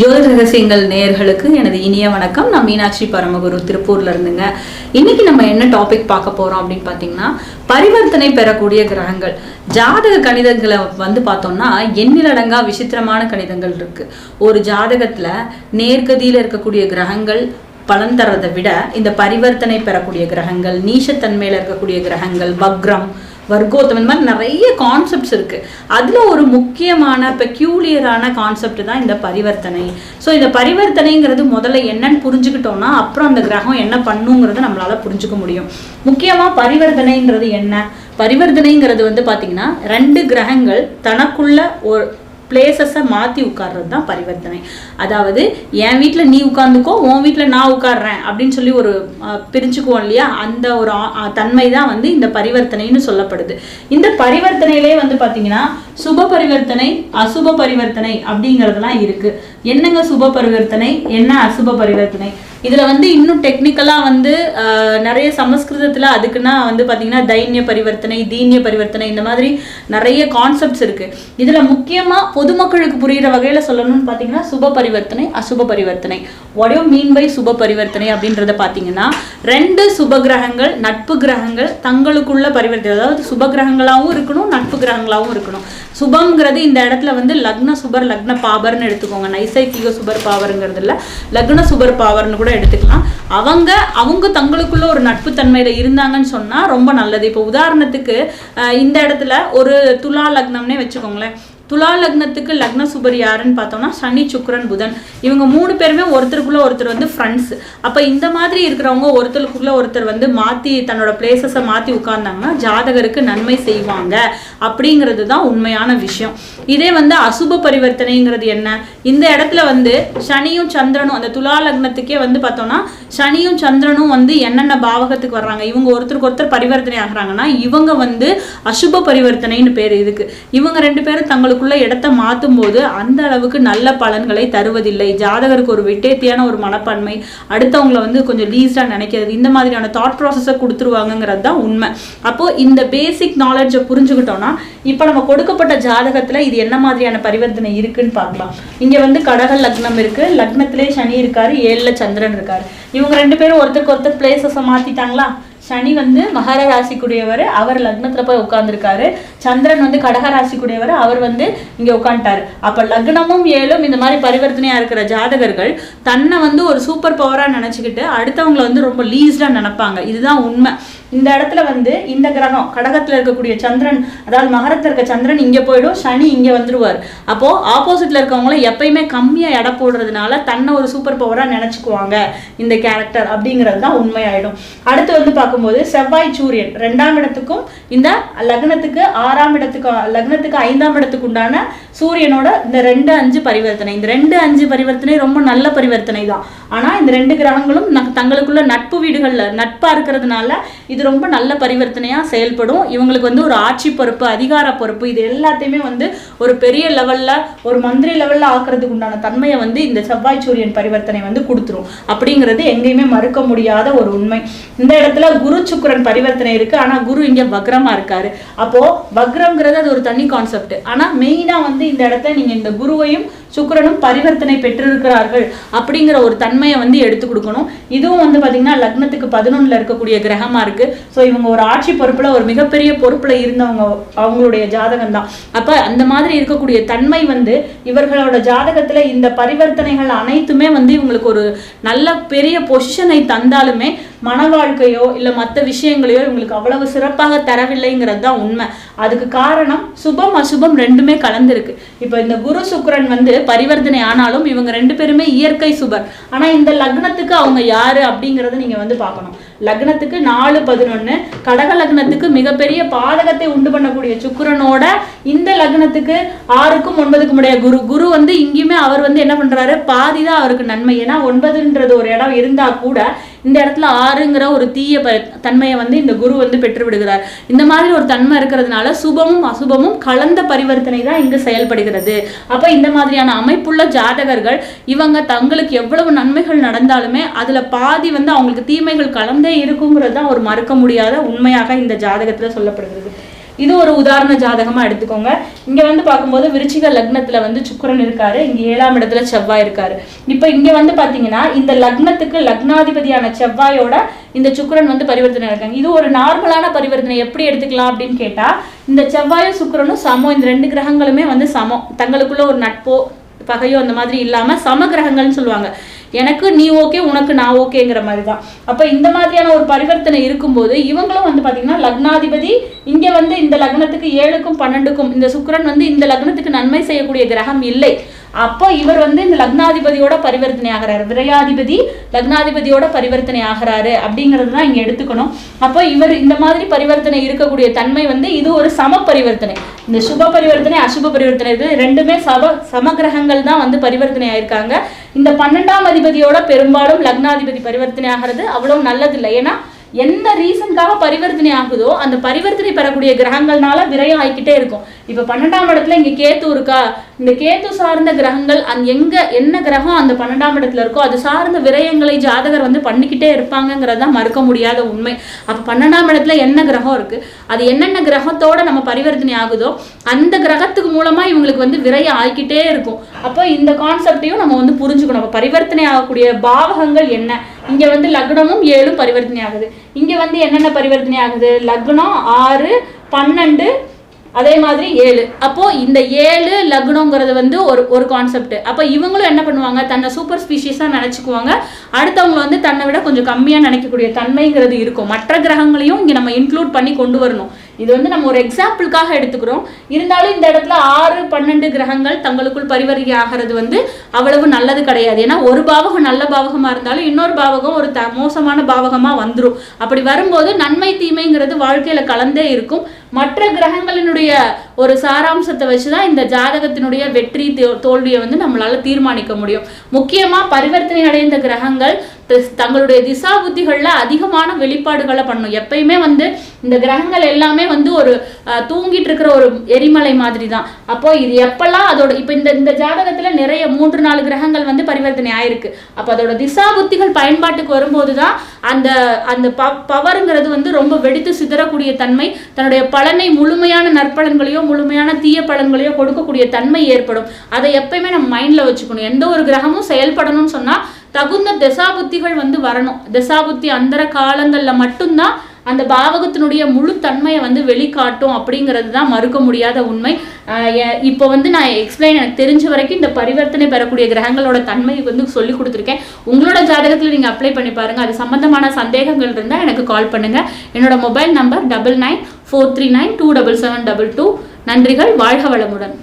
ஜோதிட ரகசியங்கள் நேயர்களுக்கு எனது இனிய வணக்கம். நான் மீனாட்சி பரமகுரு திருப்பூர்ல இருந்துங்க. இன்னைக்கு நம்ம என்ன டாபிக் பார்க்க போறோம் அப்படின்னு பார்த்தீங்கன்னா பரிவர்த்தனை பெறக்கூடிய கிரகங்கள். ஜாதக கணிதங்களை வந்து பார்த்தோம்னா எண்ணிலடங்கா விசித்திரமான கணிதங்கள் இருக்கு. ஒரு ஜாதகத்துல நேர்கதியில இருக்கக்கூடிய கிரகங்கள் பலன் தர்றதை விட இந்த பரிவர்த்தனை பெறக்கூடிய கிரகங்கள் நீசத்தன்மையில இருக்கக்கூடிய கிரகங்கள் வக்ரம் வர்க்கோத்தம் இந்த மாதிரி நிறைய கான்செப்ட்ஸ் இருக்குது அதில் ஒரு முக்கியமான பெக்யூலியரான கான்செப்ட் தான் இந்த பரிவர்த்தனை. ஸோ இந்த பரிவர்த்தனைங்கிறது முதல்ல என்னன்னு புரிஞ்சுக்கிட்டோம்னா அப்புறம் அந்த கிரகம் என்ன பண்ணுங்கிறத நம்மளால் புரிஞ்சுக்க முடியும். முக்கியமாக பரிவர்த்தனைங்கிறது என்ன? பரிவர்த்தனைங்கிறது வந்து பார்த்திங்கன்னா ரெண்டு கிரகங்கள் தனக்குள்ள ஒரு பிளேசஸை மாற்றி உட்கார்றது தான் பரிவர்த்தனை. அதாவது என் வீட்டில் நீ உட்காந்துக்கோ உன் வீட்டில் நான் உட்கார்றேன் அப்படின்னு சொல்லி ஒரு பிரிஞ்சுக்குவோம் இல்லையா? அந்த ஒரு தன்மை தான் வந்து இந்த பரிவர்த்தனைன்னு சொல்லப்படுது. இந்த பரிவர்த்தனையிலே வந்து பார்த்தீங்கன்னா சுப பரிவர்த்தனை அசுப பரிவர்த்தனை அப்படிங்கிறதுலாம் இருக்கு. என்னங்க சுப பரிவர்த்தனை என்ன அசுப பரிவர்த்தனை இதுல வந்து இன்னும் டெக்னிக்கலா வந்து நிறைய சமஸ்கிருதத்துல அதுக்குன்னா வந்து பாத்தீங்கன்னா தைன்ய பரிவர்த்தனை தீன்ய பரிவர்த்தனை இந்த மாதிரி நிறைய கான்செப்ட்ஸ் இருக்கு. இதுல முக்கியமா பொதுமக்களுக்கு புரியுற வகையில சொல்லணும்னு பாத்தீங்கன்னா சுப பரிவர்த்தனை அசுப பரிவர்த்தனை ஒடையோ மீன் பை சுப பரிவர்த்தனை அப்படின்றத பாத்தீங்கன்னா ரெண்டு சுப கிரகங்கள் நட்பு கிரகங்கள் தங்களுக்குள்ள பரிவர்த்தனை. அதாவது சுப கிரகங்களாவும் இருக்கணும் நட்பு கிரகங்களாவும் இருக்கணும். சுபம்ங்கிறது இந்த இடத்துல வந்து லக்ன சுபர் லக்ன பாபர்னு எடுத்துக்கோங்க. நைசைக்கிக சுபர் பாவருங்கிறது இல்லை. லக்ன சுபர் பாவர்னு கூட எடுத்துக்கலாம். அவங்க அவங்க தங்களுக்குள்ள ஒரு நட்பு தன்மையில் இருந்தாங்கன்னு சொன்னால் ரொம்ப நல்லது. இப்போ உதாரணத்துக்கு இந்த இடத்துல ஒரு துலா லக்னம்னே வச்சுக்கோங்களேன். துலா லக்னத்துக்கு லக்ன சுபர் யாருன்னு பார்த்தோம்னா சனி சுக்ரன் புதன். இவங்க மூணு பேருமே ஒருத்தருக்குள்ள ஒருத்தர் வந்து ஃப்ரெண்ட்ஸ் அப்போ இந்த மாதிரி இருக்கிறவங்க ஒருத்தருக்குள்ள ஒருத்தர் வந்து மாற்றி தன்னோட பிளேசஸை மாற்றி உட்கார்ந்தாங்கன்னா ஜாதகருக்கு நன்மை செய்வாங்க அப்படிங்கிறது தான் உண்மையான விஷயம். இதே வந்து அசுப பரிவர்த்தனைங்கிறது என்ன? இந்த இடத்துல வந்து சனியும் சந்திரனும் அந்த துலா லக்னத்துக்கே வந்து பார்த்தோம்னா சனியும் சந்திரனும் வந்து என்னென்ன பாவகத்துக்கு வர்றாங்க? இவங்க ஒருத்தருக்கு ஒருத்தர் பரிவர்த்தனை ஆகுறாங்கன்னா இவங்க வந்து அசுப பரிவர்த்தனைன்னு பேர் இதுக்கு. இவங்க ரெண்டு பேரும் தங்களுக்கு தங்களுக்குள்ள இடத்த மாற்றும் போது அந்த அளவுக்கு நல்ல பலன்களை தருவதில்லை. ஜாதகருக்கு ஒரு விட்டேத்தியான ஒரு மனப்பான்மை அடுத்தவங்கள வந்து கொஞ்சம் லீஸாக நினைக்கிறது இந்த மாதிரியான தாட் ப்ராசஸை கொடுத்துருவாங்கங்கிறது தான் உண்மை. அப்போ இந்த பேசிக் நாலேஜை புரிஞ்சுக்கிட்டோம்னா இப்போ நம்ம கொடுக்கப்பட்ட ஜாதகத்தில் இது என்ன மாதிரியான பரிவர்த்தனை இருக்குன்னு பார்க்கலாம். இங்கே வந்து கடக லக்னம் இருக்கு. லக்னத்திலே சனி இருக்காரு ஏழில் சந்திரன் இருக்காரு. இவங்க ரெண்டு பேரும் ஒருத்தருக்கு ஒருத்தர் பிளேசஸை மாற்றிட்டாங்களா சனி வந்து மகர ராசிக்குடையவர் அவர் லக்னத்தில் போய் உட்காந்துருக்காரு சந்திரன் வந்து கடக ராசிக்குடையவர் அவர் வந்து இங்கே உட்காந்துட்டார் அப்போ லக்னமும் ஏழும் இந்த மாதிரி பரிவர்த்தனையாக இருக்கிற ஜாதகர்கள் தன்னை வந்து ஒரு சூப்பர் பவராக நினச்சிக்கிட்டு அடுத்தவங்களை வந்து ரொம்ப லீஸ்டாக நினப்பாங்க. இதுதான் உண்மை. இந்த இடத்துல வந்து இந்த கிரகம் கடகத்தில் இருக்கக்கூடிய சந்திரன் அதாவது மகரத்தில் இருக்க சந்திரன் இங்கே போயிடும் சனி இங்கே வந்துடுவார் அப்போது ஆப்போசிட்டில் இருக்கவங்கள எப்பயுமே கம்மியாக எடை போடுறதுனால தன்னை ஒரு சூப்பர் பவராக நினச்சிக்குவாங்க இந்த கேரக்டர் அப்படிங்கிறது தான் உண்மையாயிடும். அடுத்து வந்து பார்க்கும்போது செவ்வாய் சூரியன் ரெண்டாம் இடத்துக்கும் இந்த லக்னத்துக்கு ஆறாம் இடத்துக்கு லக்னத்துக்கு ஐந்தாம் இடத்துக்கு உண்டான சூரியனோட இந்த ரெண்டு அஞ்சு பரிவர்த்தனை. இந்த ரெண்டு அஞ்சு பரிவர்த்தனை ரொம்ப நல்ல பரிவர்த்தனை தான். ஆனால் இந்த ரெண்டு கிரகங்களும் ந- தங்களுக்குள்ள நட்பு வீடுகளில் நட்பாக இருக்கிறதுனால இது ரொம்ப நல்ல பரிவர்த்தனையாக செயல்படும். இவங்களுக்கு வந்து ஒரு ஆட்சி பொறுப்பு அதிகார பொறுப்பு இது எல்லாத்தையுமே வந்து ஒரு பெரிய லெவலில் ஒரு மந்திரி லெவலில் ஆக்குறதுக்கு உண்டான தன்மையை வந்து இந்த செவ்வாய் சூரியன் பரிவர்த்தனை வந்து கொடுத்துரும். அப்படிங்கிறது எங்கேயுமே மறுக்க முடியாத ஒரு உண்மை. இந்த இடத்துல குரு சுக்கரன் பரிவர்த்தனை இருக்குது ஆனால் குரு இங்கே வக்ரமாக இருக்காரு. அப்போது வக்ரங்கிறது அது ஒரு தனி கான்செப்ட் ஆனால் மெயினாக வந்து இந்த இடத்துல நீங்கள் இந்த குருவையும் சுக்கரனும் பரிவர்த்தனை பெற்றிருக்கிறார்கள் அப்படிங்கிற ஒரு தன்மையை வந்து எடுத்து கொடுக்கணும். இதுவும் வந்து பார்த்தீங்கன்னா லக்னத்துக்கு பதினொன்றில் இருக்கக்கூடிய கிரகமாக இருக்கு. ஸோ இவங்க ஒரு ஆட்சி பொறுப்பில் ஒரு மிகப்பெரிய பொறுப்பில் இருந்தவங்க அவங்களுடைய ஜாதகம் தான் அப்போ அந்த மாதிரி இருக்கக்கூடிய தன்மை வந்து இவர்களோட ஜாதகத்தில் இந்த பரிவர்த்தனைகள் அனைத்துமே வந்து இவங்களுக்கு ஒரு நல்ல பெரிய பொசிஷனை தந்தாலுமே மன வாழ்க்கையோ இல்லை மற்ற விஷயங்களையோ இவங்களுக்கு அவ்வளவு சிறப்பாக தரவில்லைங்கிறது தான் உண்மை. அதுக்கு காரணம் சுபம் அசுபம் ரெண்டுமே கலந்துருக்கு. இப்போ இந்த குரு சுக்கரன் வந்து பரிவர்த்தனை ஆனாலும் இவங்க ரெண்டு பேருமே இயற்கை சுபர். ஆனால் இந்த லக்னத்துக்கு அவங்க யார் அப்படிங்கிறத நீங்கள் வந்து பார்க்கணும். லக்னத்துக்கு நாலு பதினொன்று கடக லக்னத்துக்கு மிகப்பெரிய பாதகத்தை உண்டு பண்ணக்கூடிய சுக்கரனோட இந்த லக்னத்துக்கு ஆறுக்கும் ஒன்பதுக்கும் உடைய குரு குரு வந்து இங்கேயுமே அவர் வந்து என்ன பண்ணுறாரு பாதி தான் அவருக்கு நன்மை. ஏன்னா ஒன்பதுன்றது ஒரு இடம் இருந்தால் கூட இந்த இடத்துல ஆறுங்கிற ஒரு தீய ப தன்மையை வந்து இந்த குரு வந்து பெற்று விடுகிறார் இந்த மாதிரி ஒரு தன்மை இருக்கிறதுனால சுபமும் அசுபமும் கலந்த பரிவர்த்தனை தான் இங்கு செயல்படுகிறது. அப்ப இந்த மாதிரியான அமைப்புள்ள ஜாதகர்கள் இவங்க தங்களுக்கு எவ்வளவு நன்மைகள் நடந்தாலுமே அதுல பாதி வந்து அவங்களுக்கு தீமைகள் கலந்தே இருக்குங்கிறது தான் ஒரு மறுக்க முடியாத உண்மையாக இந்த ஜாதகத்துல சொல்லப்படுகிறது. இது ஒரு உதாரண ஜாதகமாக எடுத்துக்கோங்க. இங்கே வந்து பார்க்கும்போது விருச்சிக லக்னத்தில் வந்து சுக்கிரன் இருக்காரு. இங்கே ஏழாம் இடத்துல செவ்வாய் இருக்காரு. இப்போ இங்கே வந்து பார்த்தீங்கன்னா இந்த லக்னத்துக்கு லக்னாதிபதியான செவ்வாயோட இந்த சுக்கிரன் வந்து பரிவர்த்தனை இருக்காங்க. இது ஒரு நார்மலான பரிவர்த்தனை. எப்படி எடுத்துக்கலாம் அப்படின்னு கேட்டால் இந்த செவ்வாயும் சுக்கிரனும் சமம். இந்த ரெண்டு கிரகங்களுமே வந்து சமம். தங்களுக்குள்ள ஒரு நட்போ பகையோ அந்த மாதிரி இல்லாமல் சம கிரகங்கள்னு சொல்லுவாங்க. எனக்கு நீ ஓகே உனக்கு நான் ஓகேங்கிற மாதிரி தான் அப்போ இந்த மாதிரியான ஒரு பரிவர்த்தனை இருக்கும்போது இவங்களும் வந்து பார்த்தீங்கன்னா லக்னாதிபதி இங்கே வந்து இந்த லக்னத்துக்கு ஏழுக்கும் பன்னெண்டுக்கும் இந்த சுக்கரன் வந்து இந்த லக்னத்துக்கு நன்மை செய்யக்கூடிய கிரகம் இல்லை. அப்போ இவர் வந்து இந்த லக்னாதிபதியோட பரிவர்த்தனை ஆகிறாரு. விரையாதிபதி லக்னாதிபதியோட பரிவர்த்தனை ஆகிறாரு அப்படிங்கிறது தான் இங்கே எடுத்துக்கணும். அப்போ இவர் இந்த மாதிரி பரிவர்த்தனை இருக்கக்கூடிய தன்மை வந்து இது ஒரு சம பரிவர்த்தனை. இந்த சுப பரிவர்த்தனை அசுப பரிவர்த்தனை இது ரெண்டுமே சம சமகிரகங்கள் தான் வந்து பரிவர்த்தனை ஆயிருக்காங்க. இந்த பன்னெண்டாம் அதிபதியோட பெரும்பாலும் லக்னாதிபதி பரிவர்த்தனை ஆகிறது. அவ்வளவு நல்லதில்லை. ஏன்னா என்ன ரீசனுக்காக பரிவர்த்தனை ஆகுதோ அந்த பரிவர்த்தனை பெறக்கூடிய கிரகங்கள்னால விரயம் ஆகிக்கிட்டே இருக்கும். இப்போ பன்னெண்டாம் இடத்துல இங்க கேத்து இருக்கா? இந்த கேத்து சார்ந்த கிரகங்கள் அந்த எங்க என்ன கிரகம் அந்த பன்னெண்டாம் இடத்துல இருக்கோ அது சார்ந்த விரயங்களை ஜாதகர் வந்து பண்ணிக்கிட்டே இருப்பாங்கங்கிறது தான் மறுக்க முடியாத உண்மை. அப்போ பன்னெண்டாம் இடத்துல என்ன கிரகம் இருக்கு? அது என்னென்ன கிரகத்தோட நம்ம பரிவர்த்தனை ஆகுதோ அந்த கிரகத்துக்கு மூலமா இவங்களுக்கு வந்து விரயம் ஆகிக்கிட்டே இருக்கும். அப்போ இந்த கான்செப்டையும் நம்ம வந்து புரிஞ்சுக்கணும். அப்போ பரிவர்த்தனை ஆகக்கூடிய பாவகங்கள் என்ன? இங்க வந்து லக்னமும் ஏழும் பரிவர்த்தனை ஆகுது. இங்க வந்து என்னென்ன பரிவர்த்தனை ஆகுது? லக்னம் ஆறு பன்னெண்டு அதே மாதிரி ஏழு. அப்போ இந்த ஏழு லக்னங்கிறது வந்து ஒரு ஒரு கான்செப்ட் அப்போ இவங்களும் என்ன பண்ணுவாங்க? தன்னை சூப்பர் ஸ்பீஷிஸாக நினச்சிக்குவாங்க. அடுத்தவங்க வந்து தன்னை விட கொஞ்சம் கம்மியாக நினைக்கக்கூடிய தன்மைங்கிறது இருக்கும். மற்ற கிரகங்களையும் இங்கே நம்ம இன்க்ளூட் பண்ணி கொண்டு வரணும். இது வந்து நம்ம ஒரு எக்ஸாம்பிளுக்காக எடுத்துக்கிறோம். இருந்தாலும் இந்த இடத்துல ஆறு பன்னெண்டு கிரகங்கள் தங்களுக்குள் பரிவர்த்தனை ஆகிறது வந்து அவ்வளவு நல்லது கிடையாது. ஏன்னா ஒரு பாவகம் நல்ல பாவகமாக இருந்தாலும் இன்னொரு பாவகம் ஒரு த மோசமான பாவகமாக வந்துடும் அப்படி வரும்போது நன்மை தீமைங்கிறது வாழ்க்கையில் கலந்தே இருக்கும். மற்ற கிரகங்களினுடைய ஒரு சாராம்சத்தை வச்சு தான் இந்த ஜாதகத்தினுடைய வெற்றி தோல்வியை வந்து நம்மளால் தீர்மானிக்க முடியும். முக்கியமாக பரிவர்த்தனை அடைந்த கிரகங்கள் தங்களுடைய திசா புத்திகளில் அதிகமான வெளிப்பாடுகளை பண்ணும். எப்பயுமே வந்து இந்த கிரகங்கள் எல்லாமே வந்து ஒரு தூங்கிட்டு இருக்கிற ஒரு எரிமலை மாதிரி தான் அப்போ இது எப்பெல்லாம் அதோட இப்போ இந்த இந்த ஜாதகத்தில் நிறைய மூன்று நாலு கிரகங்கள் வந்து பரிவர்த்தனை ஆயிருக்கு. அப்போ அதோட திசா புத்திகள் பயன்பாட்டுக்கு வரும்போது தான் அந்த அந்த ப பவருங்கிறது வந்து ரொம்ப வெடித்து சிதறக்கூடிய தன்மை தன்னுடைய பலனை முழுமையான நற்பலன்களையோ முழுமையான தீய பலன்களையோ கொடுக்கக்கூடிய தன்மை ஏற்படும். அதை எப்பயுமே நம்ம மைண்டில் வச்சுக்கணும். எந்த ஒரு கிரகமும் செயல்படணும்னு சொன்னால் தகுந்த திசாபுத்திகள் வந்து வரணும். திசாபுத்தி அந்தர காலங்களில் மட்டும்தான் அந்த பாவகத்தினுடைய முழு தன்மையை வந்து வெளிக்காட்டும் அப்படிங்கிறது தான் மறுக்க முடியாத உண்மை. இப்போ வந்து நான் எக்ஸ்பிளைன் எனக்கு தெரிஞ்ச வரைக்கும் இந்த பரிவர்த்தனை பெறக்கூடிய கிரகங்களோட தன்மை வந்து சொல்லி கொடுத்துருக்கேன். உங்களோட ஜாதகத்தில் நீங்கள் அப்ளை பண்ணி பாருங்கள் அது சம்மந்தமான சந்தேகங்கள் இருந்தால் எனக்கு கால் பண்ணுங்கள் என்னோட mobile number double nine four three nine two double seven double two நன்றிகள். வாழ்க வளமுடன்.